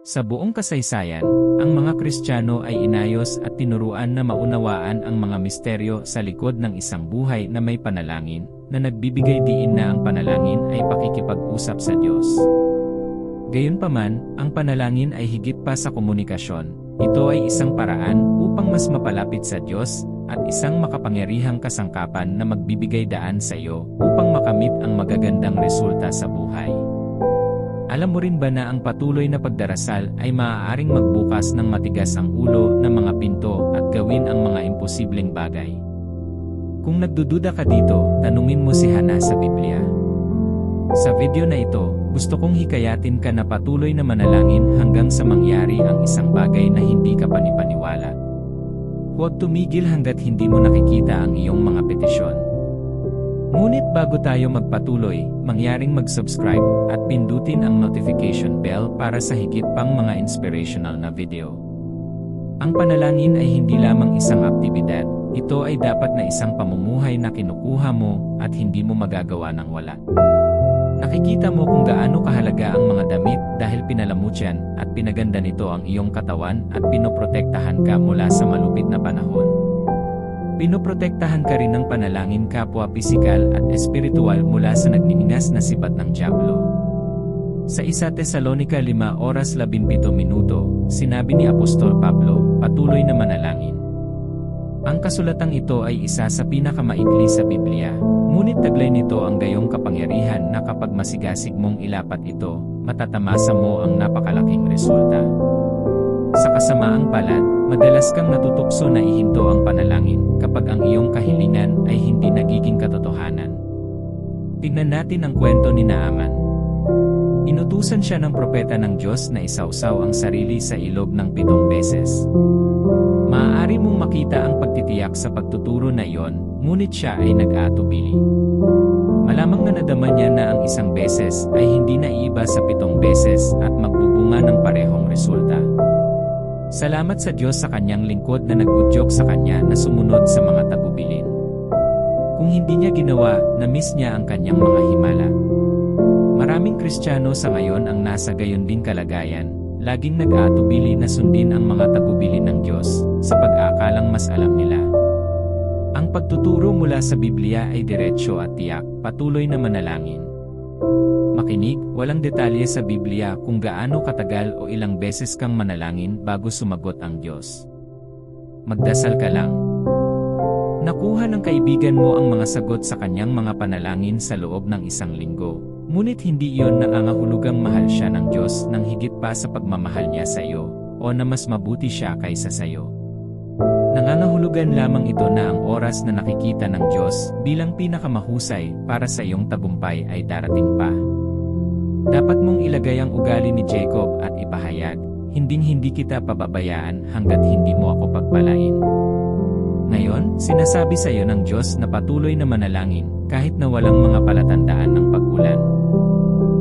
Sa buong kasaysayan, ang mga Kristiyano ay inayos at tinuruan na maunawaan ang mga misteryo sa likod ng isang buhay na may panalangin, na nagbibigay diin na ang panalangin ay pakikipag-usap sa Diyos. Gayunpaman, ang panalangin ay higit pa sa komunikasyon. Ito ay isang paraan upang mas mapalapit sa Diyos at isang makapangyarihang kasangkapan na magbibigay daan sa iyo upang makamit ang magagandang resulta sa buhay. Alam mo rin ba na ang patuloy na pagdarasal ay maaaring magbukas ng matigas ang ulo ng mga pinto at gawin ang mga imposibleng bagay? Kung nagdududa ka dito, tanungin mo si Hana sa Biblia. Sa video na ito, gusto kong hikayatin ka na patuloy na manalangin hanggang sa mangyari ang isang bagay na hindi ka panipaniwala. Huwag tumigil hanggat hindi mo nakikita ang iyong mga petisyon. Ngunit bago tayo magpatuloy, mangyaring mag-subscribe at pindutin ang notification bell para sa higit pang mga inspirational na video. Ang panalangin ay hindi lamang isang aktibidad, ito ay dapat na isang pamumuhay na kinukuha mo at hindi mo magagawa ng wala. Nakikita mo kung gaano kahalaga ang mga damit dahil pinalamutyan at pinaganda nito ang iyong katawan at pinoprotektahan ka mula sa malupit na panahon. Pinoprotektahan ka rin ng panalangin kapwa pisikal at espiritual mula sa nagniningas na sibat ng Diablo. Sa 1 Tesalonika 5 oras 17 minuto, sinabi ni Apostol Pablo, patuloy na manalangin. Ang kasulatang ito ay isa sa pinakamaikli sa Biblia, ngunit taglay nito ang gayong kapangyarihan na kapag masigasig mong ilapat ito, matatamasa mo ang napakalaking resulta. Sa kasamaang palad, madalas kang natutukso na ihinto ang panalangin kapag ang iyong kahilingan ay hindi nagiging katotohanan. Tignan natin ang kwento ni Naaman. Inutusan siya ng propeta ng Diyos na isawsaw ang sarili sa ilog ng pitong beses. Maaari mong makita ang pagtitiyak sa pagtuturo na iyon, ngunit siya ay nag-aatubili. Malamang na nadama niya na ang isang beses ay hindi naiiba sa pitong beses at magbubunga ng parehong resulta. Salamat sa Diyos sa kanyang lingkod na nagudyok sa kanya na sumunod sa mga tagubilin. Kung hindi niya ginawa, na-miss niya ang kanyang mga himala. Maraming Kristiyano sa ngayon ang nasa gayon din kalagayan, laging nag-aatubili na sundin ang mga tagubilin ng Diyos, sa pag-aakalang mas alam nila. Ang pagtuturo mula sa Biblia ay diretsyo at tiyak, patuloy na manalangin. Makinig, walang detalye sa Biblia kung gaano katagal o ilang beses kang manalangin bago sumagot ang Diyos. Magdasal ka lang. Nakuha ng kaibigan mo ang mga sagot sa kanyang mga panalangin sa loob ng isang linggo, ngunit hindi iyon nangangahulugang mahal siya ng Diyos nang higit pa sa pagmamahal niya sa iyo, o na mas mabuti siya kaysa sa iyo. Nangangahulugan lamang ito na ang oras na nakikita ng Diyos bilang pinakamahusay para sa iyong tagumpay ay darating pa. Dapat mong ilagay ang ugali ni Jacob at ipahayag, hinding-hindi kita pababayaan hanggat hindi mo ako pagpalain. Ngayon, sinasabi sa iyo ng Diyos na patuloy na manalangin kahit na walang mga palatandaan ng pag-ulan.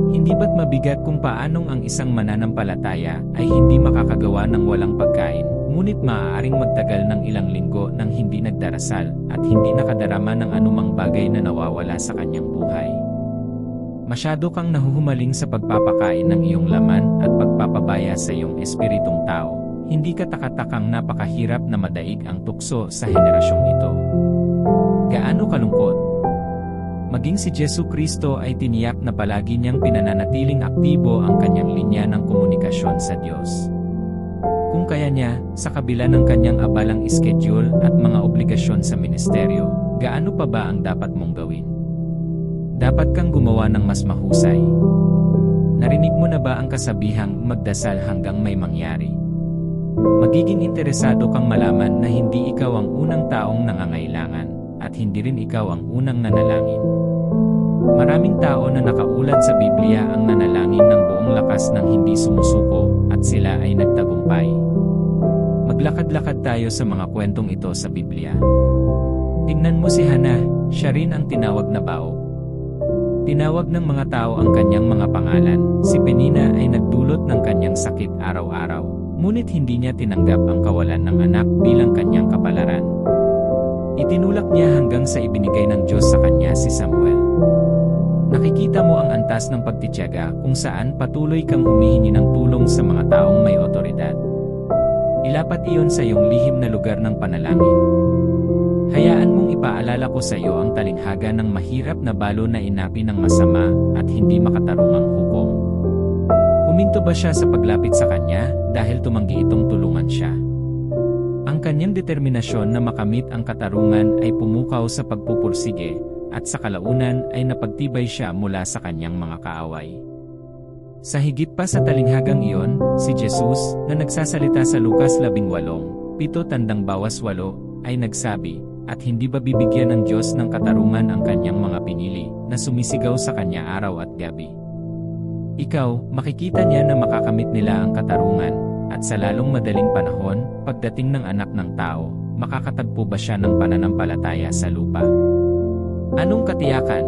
Hindi ba't mabigat kung paanong ang isang mananampalataya ay hindi makakagawa ng walang pagkain, ngunit maaaring magtagal ng ilang linggo nang hindi nagdarasal at hindi nakadarama ng anumang bagay na nawawala sa kanyang buhay. Masyado kang nahuhumaling sa pagpapakain ng iyong laman at pagpapabaya sa iyong espiritong tao, hindi ka takatakang napakahirap na madaig ang tukso sa henerasyong ito. Gaano kalungkot? Maging si Jesu Kristo ay tiniyak na palagi niyang pinananatiling aktibo ang kanyang linya ng komunikasyon sa Diyos. Kung kaya niya, sa kabila ng kanyang abalang schedule at mga obligasyon sa ministeryo, gaano pa ba ang dapat mong gawin? Dapat kang gumawa ng mas mahusay. Narinig mo na ba ang kasabihang magdasal hanggang may mangyari? Magiging interesado kang malaman na hindi ikaw ang unang taong nangangailangan at hindi rin ikaw ang unang nanalangin. Maraming tao na nakaulat sa Biblia ang nanalangin ng buong lakas ng hindi sumusuko at sila ay nagtagumpay. Maglakad-lakad tayo sa mga kwentong ito sa Biblia. Tingnan mo si Hana, siya rin ang tinawag na bao. Tinawag ng mga tao ang kanyang mga pangalan, si Penina ay nagdulot ng kanyang sakit araw-araw, ngunit hindi niya tinanggap ang kawalan ng anak bilang kanyang kapalaran. Itinulak niya hanggang sa ibinigay ng Diyos sa kanya si Samuel. Nakikita mo ang antas ng pagtityaga kung saan patuloy kang humihingi ng tulong sa mga taong may otoridad. Ilapat iyon sa iyong lihim na lugar ng panalangin. Hayaan mong ipaalala ko sa iyo ang talinghaga ng mahirap na balo na inapi ng masama at hindi makatarungang hukom. Huminto ba siya sa paglapit sa kanya dahil tumanggi itong tulungan siya? Ang kanyang determinasyon na makamit ang katarungan ay pumukaw sa pagpupursige at sa kalaunan ay napagtibay siya mula sa kanyang mga kaaway. Sa higit pa sa talinghagang iyon, si Jesus, na nagsasalita sa Lukas 18, pito tandang bawas walo, ay nagsabi, at hindi ba bibigyan ng Diyos ng katarungan ang kanyang mga pinili, na sumisigaw sa kanya araw at gabi. Ikaw, makikita niya na makakamit nila ang katarungan, at sa lalong madaling panahon, pagdating ng anak ng tao, makakatagpo ba siya ng pananampalataya sa lupa? Anong katiyakan?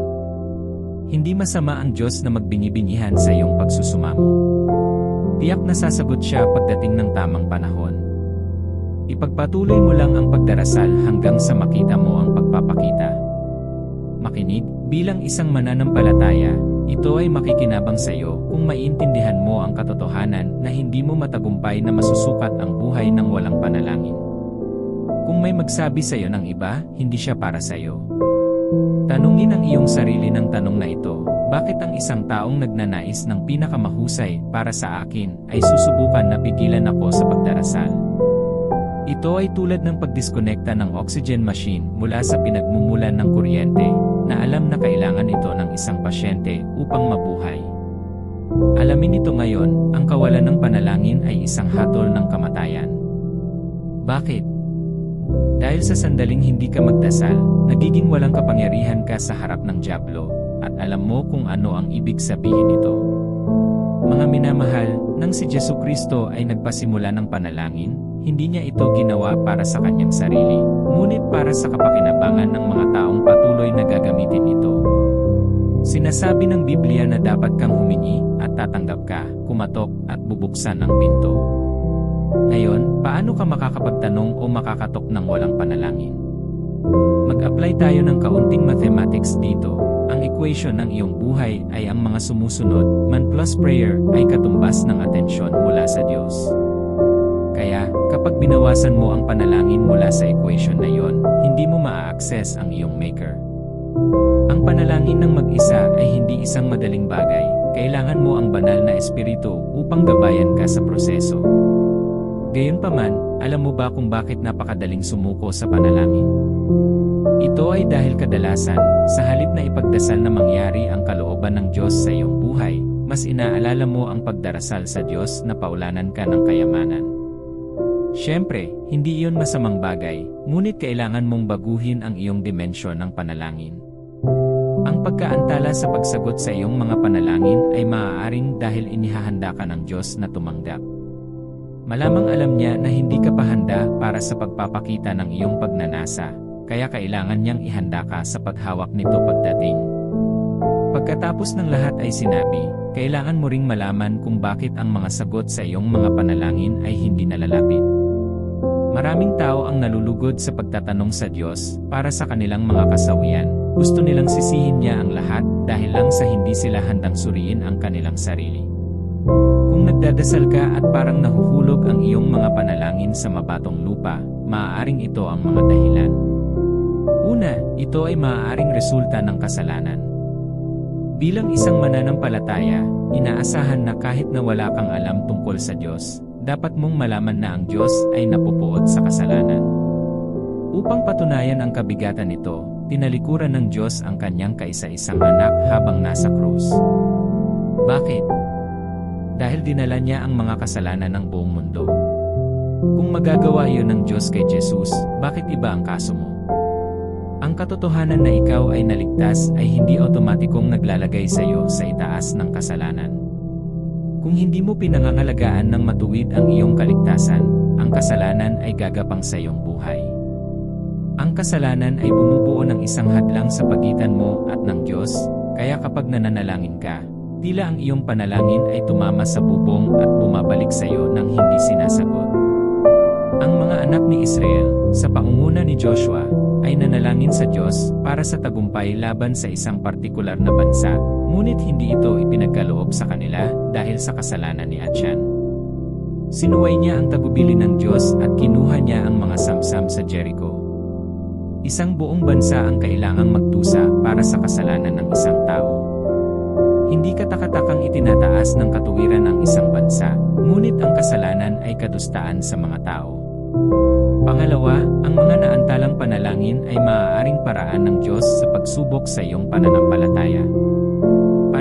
Hindi masama ang Diyos na magbingi-bingihan sa iyong pagsusumamo. Tiyak na sasagot siya pagdating ng tamang panahon. Ipagpatuloy mo lang ang pagdarasal hanggang sa makita mo ang pagpapakita. Makinig, bilang isang mananampalataya, ito ay makikinabang sa iyo kung maiintindihan mo ang katotohanan na hindi mo matagumpay na masusukat ang buhay ng walang panalangin. Kung may magsabi sa iyo ng iba, hindi siya para sa iyo. Tanungin ang iyong sarili ng tanong na ito, bakit ang isang taong nagnanais ng pinakamahusay para sa akin ay susubukan na pigilan ako sa pagdarasal? Ito ay tulad ng pagdiskonekta ng oxygen machine mula sa pinagmumulan ng kuryente, na alam na kailangan ito ng isang pasyente upang mabuhay. Alamin ito ngayon, ang kawalan ng panalangin ay isang hatol ng kamatayan. Bakit? Dahil sa sandaling hindi ka magdasal, nagiging walang kapangyarihan ka sa harap ng Diablo, at alam mo kung ano ang ibig sabihin nito. Mga minamahal, nang si Jesu Kristo ay nagpasimula ng panalangin, hindi niya ito ginawa para sa kanyang sarili, ngunit para sa kapakinabangan ng mga taong patuloy na gagamitin ito. Sinasabi ng Biblia na dapat kang humingi at tatanggap ka, kumatok at bubuksan ang pinto. Ngayon, paano ka makakapagtanong o makakatok ng walang panalangin? Mag-apply tayo ng kaunting mathematics dito. Ang equation ng iyong buhay ay ang mga sumusunod, man plus prayer ay katumbas ng atensyon mula sa Diyos. Kaya, kapag binawasan mo ang panalangin mula sa equation na iyon, hindi mo maa-access ang iyong maker. Ang panalangin ng mag-isa ay hindi isang madaling bagay, kailangan mo ang banal na espiritu upang gabayan ka sa proseso. Gayunpaman, alam mo ba kung bakit napakadaling sumuko sa panalangin? Ito ay dahil kadalasan, sa halip na ipagdasal na mangyari ang kalooban ng Diyos sa iyong buhay, mas inaalala mo ang pagdarasal sa Diyos na paulanan ka ng kayamanan. Siyempre, hindi iyon masamang bagay, ngunit kailangan mong baguhin ang iyong dimensyon ng panalangin. Ang pagkaantala sa pagsagot sa iyong mga panalangin ay maaaring dahil inihahanda ka ng Diyos na tumanggap. Malamang alam niya na hindi ka pa handa para sa pagpapakita ng iyong pagnanasa, kaya kailangan niyang ihanda ka sa paghawak nito pagdating. Pagkatapos ng lahat ay sinabi, kailangan mo ring malaman kung bakit ang mga sagot sa iyong mga panalangin ay hindi nalalapit. Maraming tao ang nalulugod sa pagtatanong sa Diyos para sa kanilang mga kasawian. Gusto nilang sisihin niya ang lahat dahil lang sa hindi sila handang suriin ang kanilang sarili. Kung nagdadasal ka at parang nahuhulog ang iyong mga panalangin sa mabatong lupa, maaaring ito ang mga dahilan. Una, ito ay maaaring resulta ng kasalanan. Bilang isang mananampalataya, inaasahan na kahit na wala kang alam tungkol sa Diyos, dapat mong malaman na ang Diyos ay napupuot sa kasalanan. Upang patunayan ang kabigatan nito, tinalikuran ng Diyos ang kanyang kaisa-isang anak habang nasa krus. Bakit? Dahil dinala niya ang mga kasalanan ng buong mundo. Kung magagawa iyon ng Diyos kay Jesus, bakit iba ang kaso mo? Ang katotohanan na ikaw ay naligtas ay hindi otomatikong naglalagay sa iyo sa itaas ng kasalanan. Kung hindi mo pinangangalagaan ng matuwid ang iyong kaligtasan, ang kasalanan ay gagapang sa iyong buhay. Ang kasalanan ay bumubuo ng isang hadlang sa pagitan mo at ng Diyos, kaya kapag nananalangin ka, tila ang iyong panalangin ay tumama sa bubong at bumabalik sa iyo nang hindi sinasagot. Ang mga anak ni Israel, sa pangunguna ni Joshua, ay nanalangin sa Diyos para sa tagumpay laban sa isang partikular na bansa, ngunit hindi ito ipinagkaloob sa kanila dahil sa kasalanan ni Achan. Sinuway niya ang tagubili ng Diyos at kinuha niya ang mga samsam sa Jericho. Isang buong bansa ang kailangang magdusa para sa kasalanan ng isang tao. Hindi katakatakang itinataas ng katuwiran ang isang bansa, ngunit ang kasalanan ay kadustaan sa mga tao. Pangalawa, ang mga naantalang panalangin ay maaaring paraan ng Diyos sa pagsubok sa iyong pananampalataya.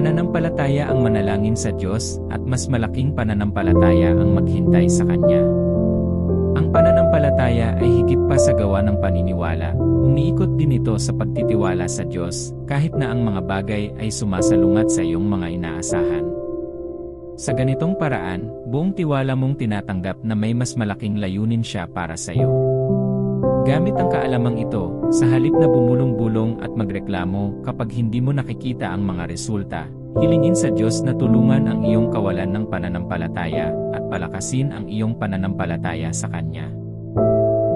Pananampalataya ang manalangin sa Diyos at mas malaking pananampalataya ang maghintay sa Kanya. Ang pananampalataya ay higit pa sa gawa ng paniniwala, umiikot din ito sa pagtitiwala sa Diyos kahit na ang mga bagay ay sumasalungat sa iyong mga inaasahan. Sa ganitong paraan, buong tiwala mong tinatanggap na may mas malaking layunin siya para sa iyo. Gamit ang kaalamang ito, sa halip na bumulong-bulong at magreklamo kapag hindi mo nakikita ang mga resulta, hilingin sa Diyos na tulungan ang iyong kawalan ng pananampalataya at palakasin ang iyong pananampalataya sa Kanya.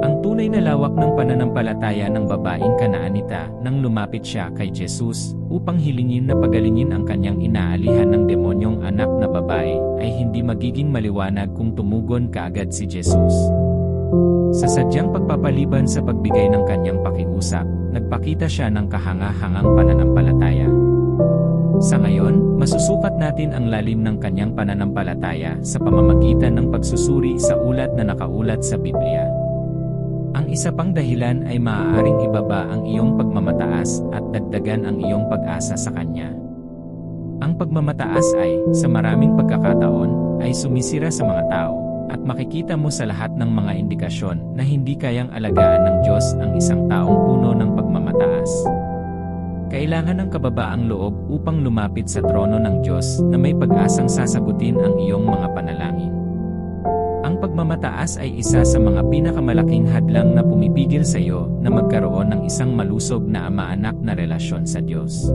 Ang tunay na lawak ng pananampalataya ng babaeng kanaanita nang lumapit siya kay Jesus upang hilingin na pagalingin ang kanyang inaalihan ng demonyong anak na babae ay hindi magiging maliwanag kung tumugon kaagad si Jesus. Sa sadyang pagpapaliban sa pagbigay ng kanyang pakiusap, nagpakita siya ng kahanga-hangang pananampalataya. Sa ngayon, masusukat natin ang lalim ng kanyang pananampalataya sa pamamagitan ng pagsusuri sa ulat na nakaulat sa Biblia. Ang isa pang dahilan ay maaaring ibaba ang iyong pagmamataas at dagdagan ang iyong pag-asa sa Kanya. Ang pagmamataas ay, sa maraming pagkakataon, ay sumisira sa mga tao, at makikita mo sa lahat ng mga indikasyon na hindi kayang alagaan ng Diyos ang isang taong puno ng pagmamataas. Kailangan ng kababaang loob upang lumapit sa trono ng Diyos na may pag-asang sasagutin ang iyong mga panalangin. Ang pagmamataas ay isa sa mga pinakamalaking hadlang na pumipigil sa iyo na magkaroon ng isang malusog na ama-anak na relasyon sa Diyos.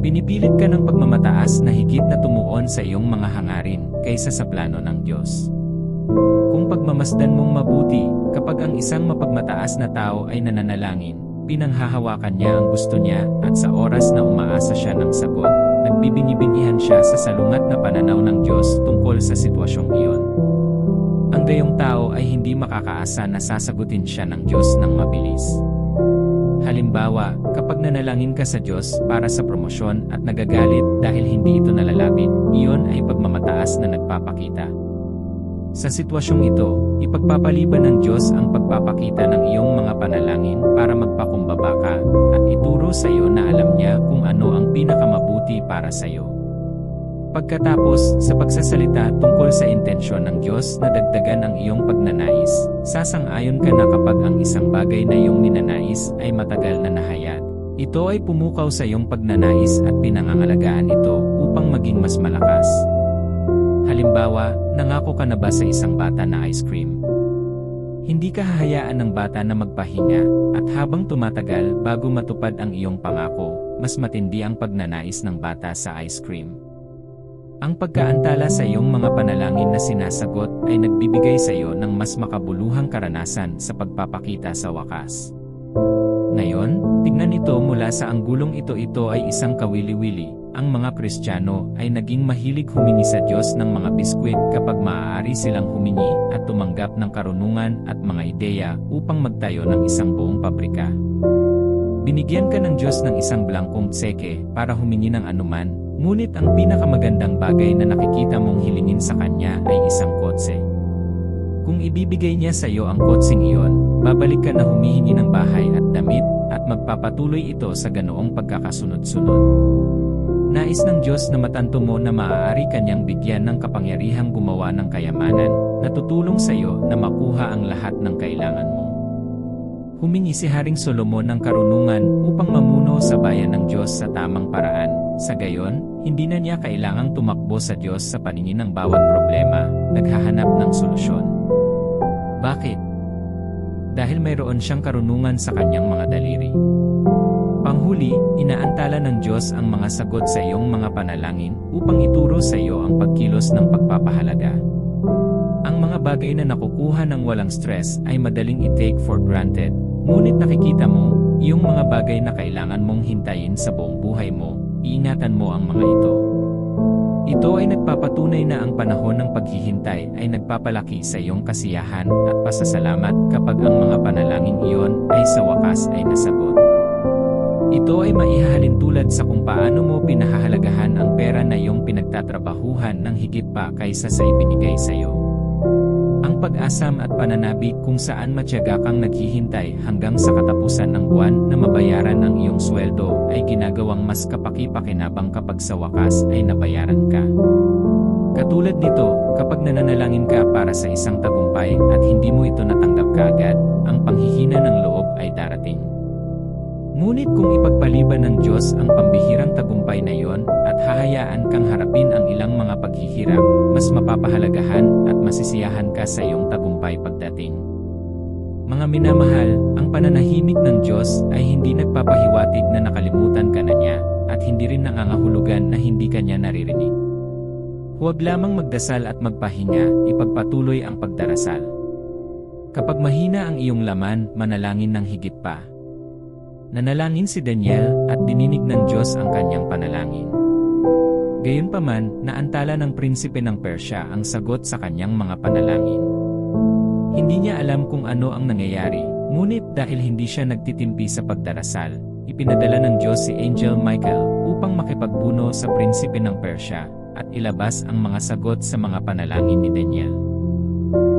Pinipilit ka ng pagmamataas na higit na tumuon sa iyong mga hangarin kaysa sa plano ng Diyos. Kung pagmamasdan mong mabuti, kapag ang isang mapagmataas na tao ay nananalangin, pinanghahawakan niya ang gusto niya at sa oras na umaasa siya ng sagot, nagbibingi-bingihan siya sa salungat na pananaw ng Diyos tungkol sa sitwasyong iyon. Ang gayong tao ay hindi makakaasa na sasagutin siya ng Diyos ng mabilis. Halimbawa, kapag nanalangin ka sa Diyos para sa promosyon at nagagalit dahil hindi ito nalalapit, iyon ay pagmamataas na nagpapakita. Sa sitwasyong ito, ipagpapaliban ng Diyos ang pagpapakita ng iyong mga panalangin para magpakumbaba ka at ituro sa iyo na alam niya kung ano ang pinakamabuti para sa iyo. Pagkatapos, sa pagsasalita tungkol sa intensyon ng Diyos na dagdagan ang iyong pagnanais, sasang-ayon ka na kapag ang isang bagay na iyong ninanais ay matagal na nahayag. Ito ay pumukaw sa iyong pagnanais at pinangangalagaan ito upang maging mas malakas. Halimbawa, nangako ka na ba sa isang bata na ice cream? Hindi ka hahayaan ng bata na magpahinga, at habang tumatagal bago matupad ang iyong pangako, mas matindi ang pagnanais ng bata sa ice cream. Ang pagkaantala sa iyong mga panalangin na sinasagot ay nagbibigay sa iyo ng mas makabuluhang karanasan sa pagpapakita sa wakas. Ngayon, tignan ito mula sa anggulong ito ito ay isang kawili-wili. Ang mga Kristiyano ay naging mahilig humingi sa Diyos ng mga biskwit kapag maaari silang humingi at tumanggap ng karunungan at mga ideya upang magtayo ng isang buong pabrika. Binigyan ka ng Diyos ng isang blankong tseke para humingi ng anuman, ngunit ang pinakamagandang bagay na nakikita mong hilingin sa Kanya ay isang kotse. Kung ibibigay niya sa iyo ang kotseng iyon, babalik ka na humihingi ng bahay at damit, at magpapatuloy ito sa ganoong pagkakasunod-sunod. Nais ng Diyos na matanto mo na maaari kanyang bigyan ng kapangyarihang gumawa ng kayamanan, na tutulong sa iyo na makuha ang lahat ng kailangan mo. Humingi si Haring Solomon ng karunungan upang mamuno sa bayan ng Diyos sa tamang paraan. Sa gayon, hindi na niya kailangang tumakbo sa Diyos sa paningin ng bawat problema, naghahanap ng solusyon. Bakit? Dahil mayroon siyang karunungan sa kanyang mga daliri. Panghuli, inaantala ng Diyos ang mga sagot sa iyong mga panalangin upang ituro sa iyo ang pagkilos ng pagpapahalaga. Ang mga bagay na nakukuha ng walang stress ay madaling i-take for granted, Ngunit nakikita mo, yung mga bagay na kailangan mong hintayin sa buong buhay mo, iingatan mo ang mga ito. Ito ay nagpapatunay na ang panahon ng paghihintay ay nagpapalaki sa iyong kasiyahan at pasasalamat kapag ang mga panalangin iyon ay sa wakas ay nasagot. Ito ay maihahalin tulad sa kung paano mo pinahahalagahan ang pera na iyong pinagtatrabahuhan ng higit pa kaysa sa ibinigay sa iyo. Ang pag-asam at pananabik kung saan matyaga kang naghihintay hanggang sa katapusan ng buwan na mabayaran ang iyong sweldo ay ginagawang mas kapaki-pakinabang kapag sa wakas ay nabayaran ka. Katulad nito, kapag nananalangin ka para sa isang tagumpay at hindi mo ito natanggap kaagad, ang panghihina ng loob ay darating. Ngunit kung ipagpaliban ng Diyos ang pambihirang tagumpay na iyon at hahayaan kang harapin ang ilang mga paghihirap, mas mapapahalagahan at masisiyahan ka sa iyong tagumpay pagdating. Mga minamahal, ang pananahimik ng Diyos ay hindi nagpapahiwatig na nakalimutan ka na niya at hindi rin nangangahulugan na hindi ka niya naririnig. Huwag lamang magdasal at magpahinga, ipagpatuloy ang pagdarasal. Kapag mahina ang iyong laman, manalangin ng higit pa. Nanalangin si Daniel at dininig ng Diyos ang kanyang panalangin. Gayunpaman, naantala ng prinsipe ng Persya ang sagot sa kanyang mga panalangin. Hindi niya alam kung ano ang nangyayari, ngunit dahil hindi siya nagtitimpi sa pagdarasal, ipinadala ng Diyos si Angel Michael upang makipagpuno sa prinsipe ng Persya at ilabas ang mga sagot sa mga panalangin ni Daniel.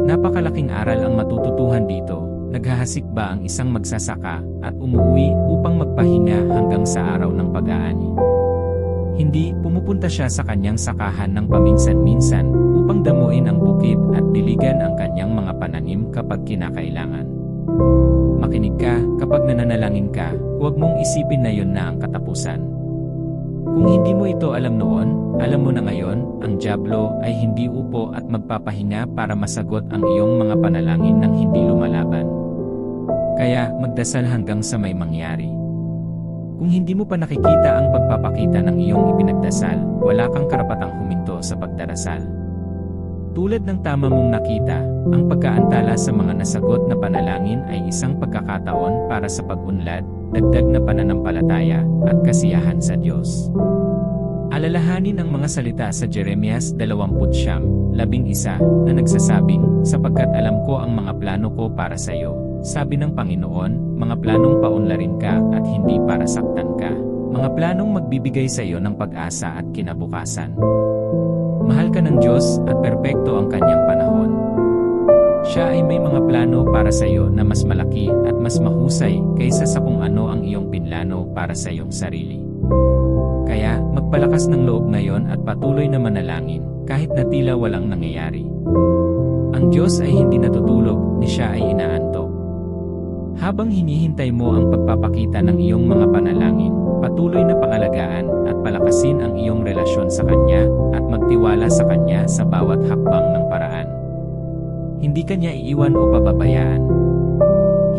Napakalaking aral ang matututuhan dito, naghahasik ba ang isang magsasaka at umuwi upang magpahinga hanggang sa araw ng pag-aani. Hindi, pumupunta siya sa kanyang sakahan ng paminsan-minsan upang damuin ang bukid at diligan ang kanyang mga pananim kapag kinakailangan. Makinig ka, kapag nananalangin ka, huwag mong isipin na yon na ang katapusan. Kung hindi mo ito alam noon, alam mo na ngayon, ang Diablo ay hindi upo at magpapahinga para masagot ang iyong mga panalangin ng hindi lumalaban. Kaya, magdasal hanggang sa may mangyari. Kung hindi mo pa nakikita ang pagpapakita ng iyong ipinagdasal, wala kang karapatang huminto sa pagdarasal. Tulad ng tama mong nakita, ang pagkaantala sa mga nasagot na panalangin ay isang pagkakataon para sa pag-unlad, dagdag na pananampalataya, at kasiyahan sa Diyos. Alalahanin ang mga salita sa Jeremias 20:11 na nagsasabing, sapagkat alam ko ang mga plano ko para sa iyo, sabi ng Panginoon, mga planong paunlarin ka at hindi para saktan ka. Mga planong magbibigay sa iyo ng pag-asa at kinabukasan. Mahal ka ng Diyos at perpekto ang kanyang panahon. Siya ay may mga plano para sa iyo na mas malaki at mas mahusay kaysa sa kung ano ang iyong pinlano para sa iyong sarili. Kaya, magpalakas ng loob ngayon at patuloy na manalangin kahit na tila walang nangyayari. Ang Diyos ay hindi natutulog, ni siya ay inaantok. Habang hinihintay mo ang pagpapakita ng iyong mga panalangin, patuloy na pangalagaan at palakasin ang iyong relasyon sa Kanya at magtiwala sa Kanya sa bawat hakbang ng paraan. Hindi Kanya iiwan o pababayaan.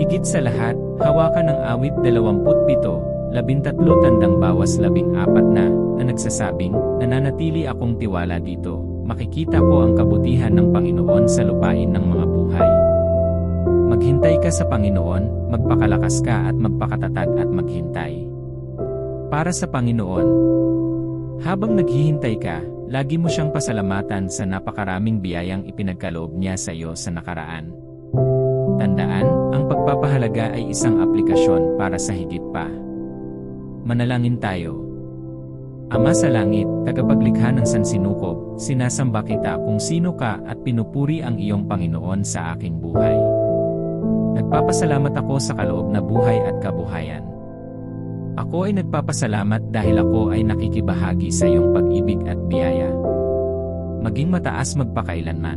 Higit sa lahat, hawakan ng awit 27, 13 tandang bawas 14 na, na nagsasabing, nananatili akong tiwala dito, makikita ko ang kabutihan ng Panginoon sa lupain ng mga. Maghintay ka sa Panginoon, magpakalakas ka at magpakatatag at maghintay. Para sa Panginoon. Habang naghihintay ka, lagi mo siyang pasalamatan sa napakaraming biyayang ipinagkaloob niya sa iyo sa nakaraan. Tandaan, ang pagpapahalaga ay isang aplikasyon para sa higit pa. Manalangin tayo. Ama sa langit, tagapaglikha ng sansinukob, sinasamba kita kung sino ka at pinupuri ang iyong Panginoon sa aking buhay. Nagpapasalamat ako sa kaloob na buhay at kabuhayan. Ako ay nagpapasalamat dahil ako ay nakikibahagi sa iyong pag-ibig at biyaya. Maging mataas magpakailanman.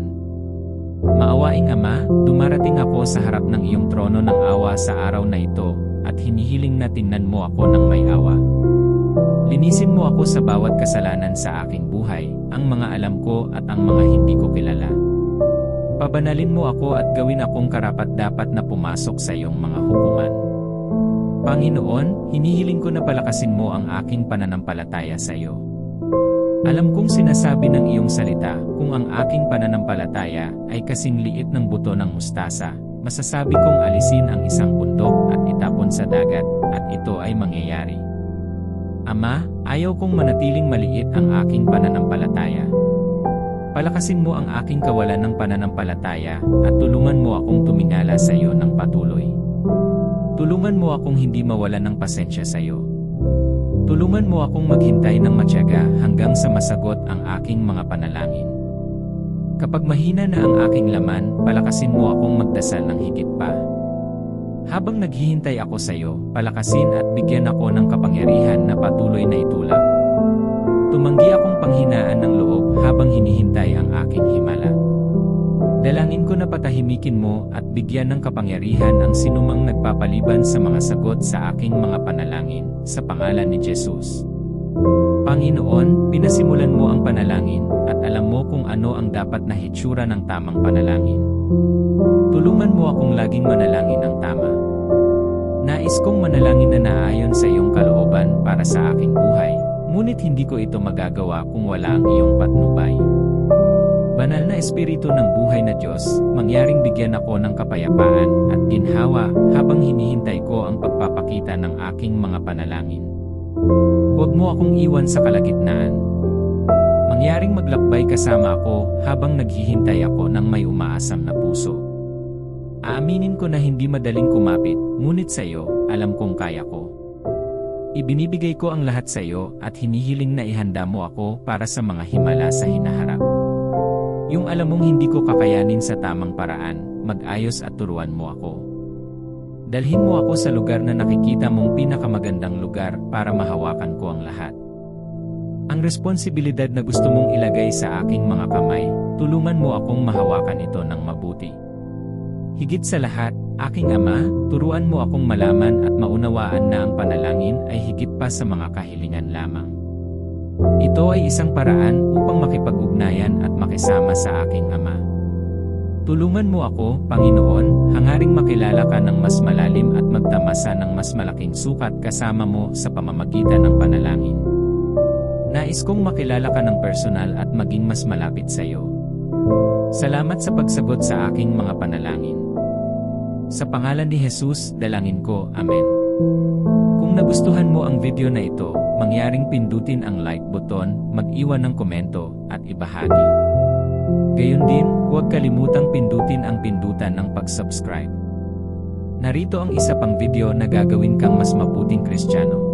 Maawaing Ama, dumarating ako sa harap ng iyong trono ng awa sa araw na ito, at hinihiling na tingnan mo ako ng may awa. Linisin mo ako sa bawat kasalanan sa aking buhay, ang mga alam ko at ang mga hindi ko kilala. Pabanalin mo ako at gawin akong karapat-dapat na pumasok sa iyong mga hukuman. Panginoon, hinihiling ko na palakasin mo ang aking pananampalataya sa iyo. Alam kong sinasabi ng iyong salita, kung ang aking pananampalataya ay kasing liit ng buto ng mustasa, masasabi kong alisin ang isang bundok at itapon sa dagat, at ito ay mangyayari. Ama, ayaw kong manatiling maliit ang aking pananampalataya. Palakasin mo ang aking kawalan ng pananampalataya at tulungan mo akong tumingala sa iyo ng patuloy. Tulungan mo akong hindi mawalan ng pasensya sa iyo. Tulungan mo akong maghintay ng matyaga hanggang sa masagot ang aking mga panalangin. Kapag mahina na ang aking laman, palakasin mo akong magdasal ng higit pa. Habang naghihintay ako sa iyo, palakasin at bigyan ako ng kapangyarihan na patuloy na itulak. Tumanggi akong panghinaan ng loob habang hinihintay ang aking himala. Dalangin ko na patahimikin mo at bigyan ng kapangyarihan ang sinumang nagpapaliban sa mga sagot sa aking mga panalangin, sa pangalan ni Jesus. Panginoon, pinasimulan mo ang panalangin at alam mo kung ano ang dapat na hitsura ng tamang panalangin. Tulungan mo akong laging manalangin ng tama. Nais kong manalangin na naayon sa iyong kalooban para sa aking buhay, ngunit hindi ko ito magagawa kung wala ang iyong patnubay. Banal na Espiritu ng buhay na Diyos, mangyaring bigyan ako ng kapayapaan at ginhawa habang hinihintay ko ang pagpapakita ng aking mga panalangin. Huwag mo akong iwan sa kalagitnaan. Mangyaring maglakbay kasama ako habang naghihintay ako ng may umaasam na puso. Aaminin ko na hindi madaling kumapit, ngunit sa iyo, alam kong kaya ko. Ibinibigay ko ang lahat sa iyo at hinihiling na ihanda mo ako para sa mga himala sa hinaharap. Yung alam mong hindi ko kakayanin sa tamang paraan, mag-ayos at turuan mo ako. Dalhin mo ako sa lugar na nakikita mong pinakamagandang lugar para mahawakan ko ang lahat. Ang responsibilidad na gusto mong ilagay sa aking mga kamay, tulungan mo akong mahawakan ito ng mabuti. Higit sa lahat, aking ama, turuan mo akong malaman at maunawaan na ang panalangin ay higit pa sa mga kahilingan lamang. Ito ay isang paraan upang makipag-ugnayan at makisama sa aking ama. Tulungan mo ako, Panginoon, hangaring makilala ka ng mas malalim at magtamasa ng mas malaking sukat kasama mo sa pamamagitan ng panalangin. Nais kong makilala ka ng personal at maging mas malapit sa iyo. Salamat sa pagsagot sa aking mga panalangin. Sa pangalan ni Jesus, dalangin ko, Amen. Kung nagustuhan mo ang video na ito, mangyaring pindutin ang like button, mag-iwan ng komento, at ibahagi. Gayon din, huwag kalimutang pindutin ang pindutan ng pag-subscribe. Narito ang isa pang video na gagawin kang mas mabuting kristyano.